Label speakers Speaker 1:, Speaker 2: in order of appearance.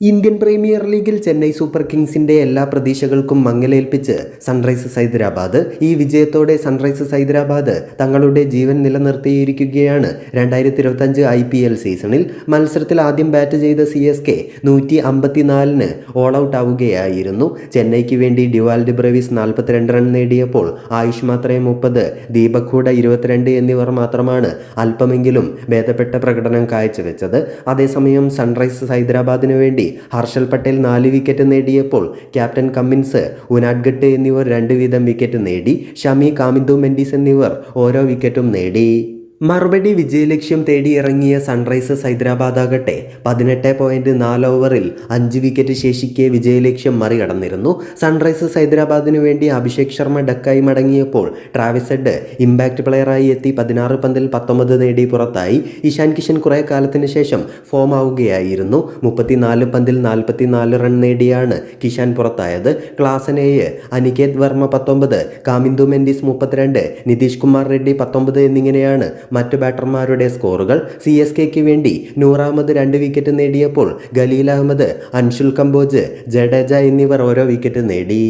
Speaker 1: Indian premier ലീഗിൽ Chennai super കിങ്സിന്റെ എല്ലാ പ്രതീക്ഷകൾക്കും മങ്ങലേൽപ്പിച്ച് Sunrisers Hyderabad. ഈ വിജയത്തോടെ സൺറൈസേഴ്സ് ഹൈദരാബാദ് തങ്ങളുടെ ജീവൻ നിലനിർത്തിയിരിക്കുകയാണ് രണ്ടായിരത്തി ഇരുപത്തഞ്ച് ഐ പി എൽ സീസണിൽ. മത്സരത്തിൽ ആദ്യം ബാറ്റ് ചെയ്ത സി എസ് കെ നൂറ്റി അമ്പത്തിനാലിന് ഓൾ ഔട്ട് ആവുകയായിരുന്നു. ചെന്നൈക്ക് വേണ്ടി ഡിവാൽഡ് ബ്രവീസ് നാൽപ്പത്തിരണ്ട് റൺ നേടിയപ്പോൾ ആയുഷ് മാത്രേ മുപ്പത് ദീപക് ഹൂഡ ഇരുപത്തിരണ്ട് എന്നിവർ മാത്രമാണ് അല്പമെങ്കിലും ഭേദപ്പെട്ട പ്രകടനം കാഴ്ചവെച്ചത്. അതേസമയം സൺറൈസേഴ്സ് ഹൈദരാബാദിന് വേണ്ടി ഹർഷൽ പട്ടേൽ നാല് വിക്കറ്റ് നേടിയപ്പോൾ ക്യാപ്റ്റൻ കമ്മിൻസ് ഉനാഡ്ഗട്ട് എന്നിവർ രണ്ട് വീതം വിക്കറ്റ് നേടി. ഷമി കാമിന്ദു മെൻഡിസ് എന്നിവർ ഓരോ വിക്കറ്റും നേടി. മറുപടി വിജയലക്ഷ്യം തേടി ഇറങ്ങിയ സൺറൈസേഴ്സ് ഹൈദരാബാദ് ആകട്ടെ പതിനെട്ട് പോയിന്റ് നാല് ഓവറിൽ അഞ്ച് വിക്കറ്റ് ശേഷിക്കെ വിജയലക്ഷ്യം മറികടന്നിരുന്നു. സൺറൈസേഴ്സ് ഹൈദരാബാദിന് വേണ്ടി അഭിഷേക് ശർമ്മ ഡക്കായി മടങ്ങിയപ്പോൾ ട്രാവിസ് ഹെഡ് ഇമ്പാക്റ്റ് പ്ലെയറായി എത്തി പതിനാറ് പന്തിൽ പത്തൊമ്പത് നേടി പുറത്തായി. ഇഷാൻ കിഷൻ കുറേ കാലത്തിന് ശേഷം ഫോം ആവുകയായിരുന്നു. മുപ്പത്തിനാല് പന്തിൽ നാൽപ്പത്തിനാല് റൺ നേടിയാണ് കിഷാൻ പുറത്തായത്. ക്ലാസനേയ് അനികേത് വർമ്മ പത്തൊമ്പത് കാമിന്ദു മെൻഡിസ് മുപ്പത്തിരണ്ട് നിതീഷ് കുമാർ റെഡ്ഡി പത്തൊമ്പത് എന്നിങ്ങനെയാണ് മറ്റു ബാറ്റർമാരുടെ സ്കോറുകൾ സി എസ് കെക്ക് വേണ്ടി നൂറാമത് രണ്ട് വിക്കറ്റ് നേടിയപ്പോൾ ഖലീൽ അഹമ്മദ് അൻഷുൽ കമ്പോജ് ജഡേജ എന്നിവർ ഓരോ വിക്കറ്റ് നേടി.